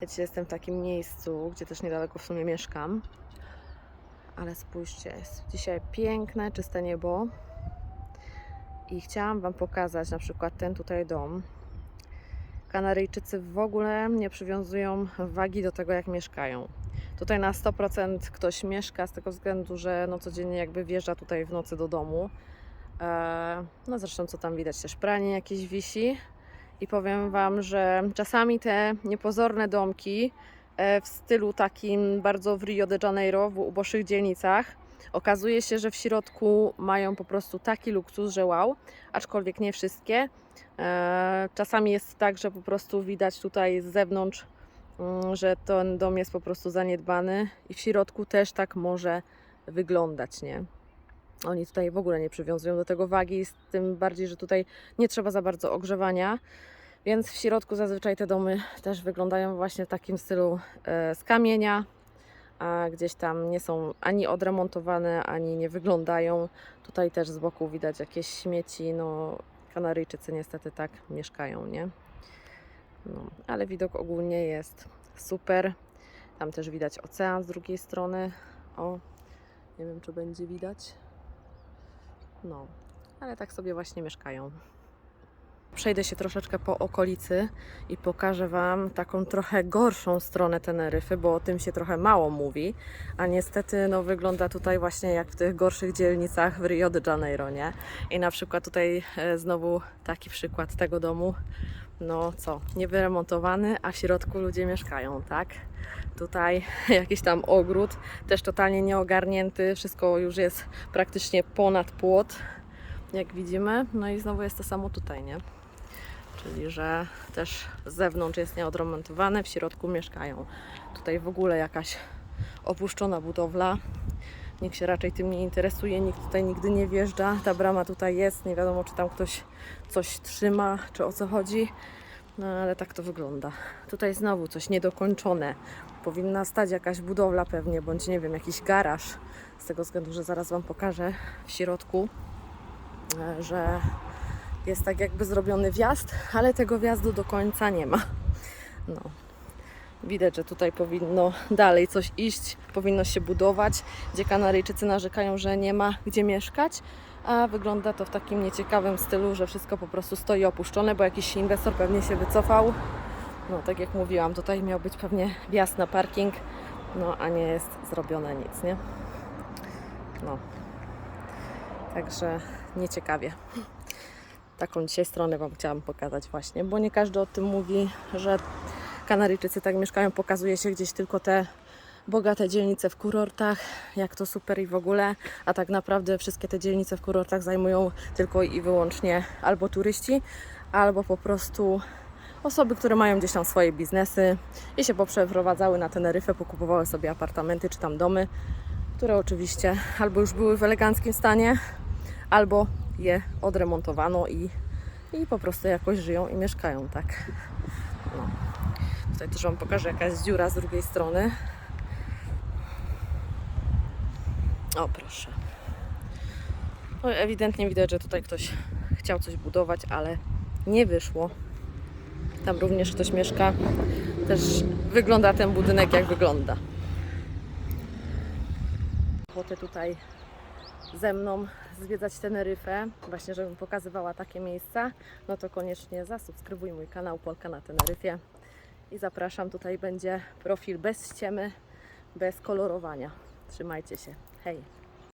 Wiecie, jestem w takim miejscu, gdzie też niedaleko w sumie mieszkam. Ale spójrzcie, jest dzisiaj piękne, czyste niebo. I chciałam Wam pokazać na przykład ten tutaj dom. Kanaryjczycy w ogóle nie przywiązują wagi do tego, jak mieszkają. Tutaj na 100% ktoś mieszka z tego względu, że no codziennie jakby wjeżdża tutaj w nocy do domu. Eee, No zresztą co tam widać, też pranie jakieś wisi. I powiem Wam, że czasami te niepozorne domki e, w stylu takim bardzo w Rio de Janeiro, w uboższych dzielnicach, okazuje się, że w środku mają po prostu taki luksus, że wow, aczkolwiek nie wszystkie. E, Czasami jest tak, że po prostu widać tutaj z zewnątrz, mm, że ten dom jest po prostu zaniedbany i w środku też tak może wyglądać, nie? Oni tutaj w ogóle nie przywiązują do tego wagi, z tym bardziej, że tutaj nie trzeba za bardzo ogrzewania. Więc w środku zazwyczaj te domy też wyglądają właśnie w takim stylu e, z kamienia, a gdzieś tam nie są ani odremontowane, ani nie wyglądają. Tutaj też z boku widać jakieś śmieci. No, Kanaryjczycy niestety tak mieszkają, nie? No, ale widok ogólnie jest super. Tam też widać ocean z drugiej strony. O, nie wiem, czy będzie widać. No, ale tak sobie właśnie mieszkają. Przejdę się troszeczkę po okolicy i pokażę Wam taką trochę gorszą stronę Teneryfy, bo o tym się trochę mało mówi, a niestety no, wygląda tutaj właśnie jak w tych gorszych dzielnicach w Rio de Janeiro, nie? I na przykład tutaj e, znowu taki przykład tego domu, no co, niewyremontowany, a w środku ludzie mieszkają, tak? Tutaj jakiś tam ogród, też totalnie nieogarnięty, wszystko już jest praktycznie ponad płot, jak widzimy. No i znowu jest to samo tutaj, nie? Czyli, że też z zewnątrz jest nieodremontowane, w środku mieszkają. Tutaj w ogóle jakaś opuszczona budowla. Nikt się raczej tym nie interesuje, nikt tutaj nigdy nie wjeżdża. Ta brama tutaj jest, nie wiadomo czy tam ktoś coś trzyma, czy o co chodzi. No ale tak to wygląda. Tutaj znowu coś niedokończone. Powinna stać jakaś budowla pewnie, bądź nie wiem, jakiś garaż. Z tego względu, że zaraz Wam pokażę w środku, e, że jest tak jakby zrobiony wjazd, ale tego wjazdu do końca nie ma. No. Widać, że tutaj powinno dalej coś iść, powinno się budować, gdzie Kanaryjczycy narzekają, że nie ma gdzie mieszkać, a wygląda to w takim nieciekawym stylu, że wszystko po prostu stoi opuszczone, bo jakiś inwestor pewnie się wycofał. No, tak jak mówiłam, tutaj miał być pewnie wjazd na parking, no a nie jest zrobione nic, nie? No. Także nieciekawie taką dzisiaj stronę Wam chciałam pokazać właśnie, bo nie każdy o tym mówi, że Kanaryjczycy tak mieszkają, pokazuje się gdzieś tylko te bogate dzielnice w kurortach, jak to super i w ogóle, a tak naprawdę wszystkie te dzielnice w kurortach zajmują tylko i wyłącznie albo turyści, albo po prostu osoby, które mają gdzieś tam swoje biznesy i się poprzeprowadzały na Teneryfę, pokupowały sobie apartamenty czy tam domy, które oczywiście albo już były w eleganckim stanie, albo je odremontowano i, i po prostu jakoś żyją i mieszkają, tak. No. Tutaj też Wam pokażę jaka jest dziura z drugiej strony. O, proszę. No, ewidentnie widać, że tutaj ktoś chciał coś budować, ale nie wyszło. Tam również ktoś mieszka. Też wygląda ten budynek jak wygląda. Ochotę tutaj ze mną zwiedzać Teneryfę, właśnie żebym pokazywała takie miejsca, no to koniecznie zasubskrybuj mój kanał Polka na Teneryfie i zapraszam, tutaj będzie profil bez ściemy, bez kolorowania. Trzymajcie się. Hej!